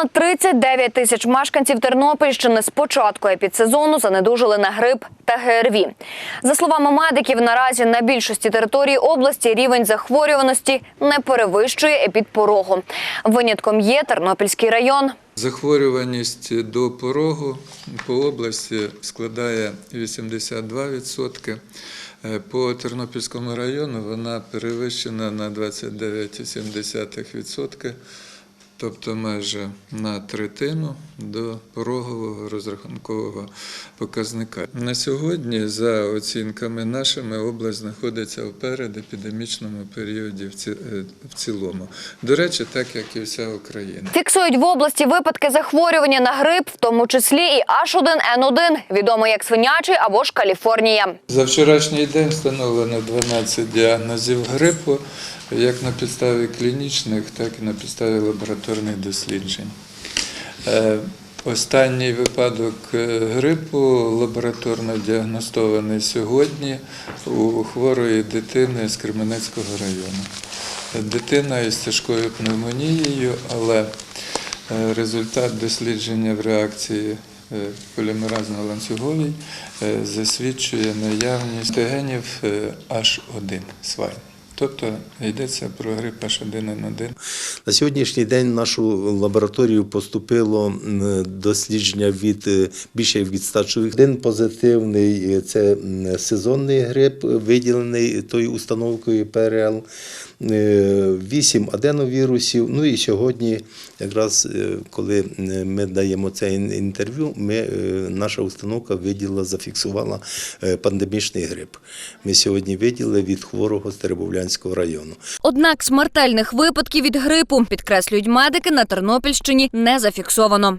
Понад 39 тисяч мешканців Тернопільщини з початку епідсезону занедужили на грип та ГРВІ. За словами медиків, наразі на більшості території області рівень захворюваності не перевищує епідпорогу. Винятком є Тернопільський район. Захворюваність до порогу по області складає 82%. Е, По Тернопільському району вона перевищена на 29,7%, тобто майже на третину до порогового розрахункового показника. На сьогодні, за оцінками нашими, область знаходиться в передепідемічному періоді е, в цілому. До речі, так як і вся Україна. Фіксують в області випадки захворювання на грип, в тому числі і H1N1, відомий як свинячий або ж Каліфорнія. За вчорашній день встановлено 12 діагнозів грипу, як на підставі клінічних, так і на підставі лабораторних досліджень. Е, Останній випадок е, грипу лабораторно діагностований сьогодні у хворої дитини з Кременецького району. Дитина із тяжкою пневмонією, але е, результат дослідження в реакції полімеразно-ланцюговій е, засвідчує наявність генів е, H1 свайн. Тобто йдеться про грип H1N1. На сьогоднішній день в нашу лабораторію поступило дослідження від е, більше від 100 чоловік. Один позитивний е, це сезонний грип, виділений тою установкою ПРЛ, е, вісім аденовірусів. Ну і сьогодні, якраз коли ми даємо це інтерв'ю, наша установка виділила, зафіксувала пандемічний грип. Ми сьогодні виділили від хворого з Теребовлянського району. Однак смертельних випадків від грипу, підкреслюють медики, на Тернопільщині не зафіксовано.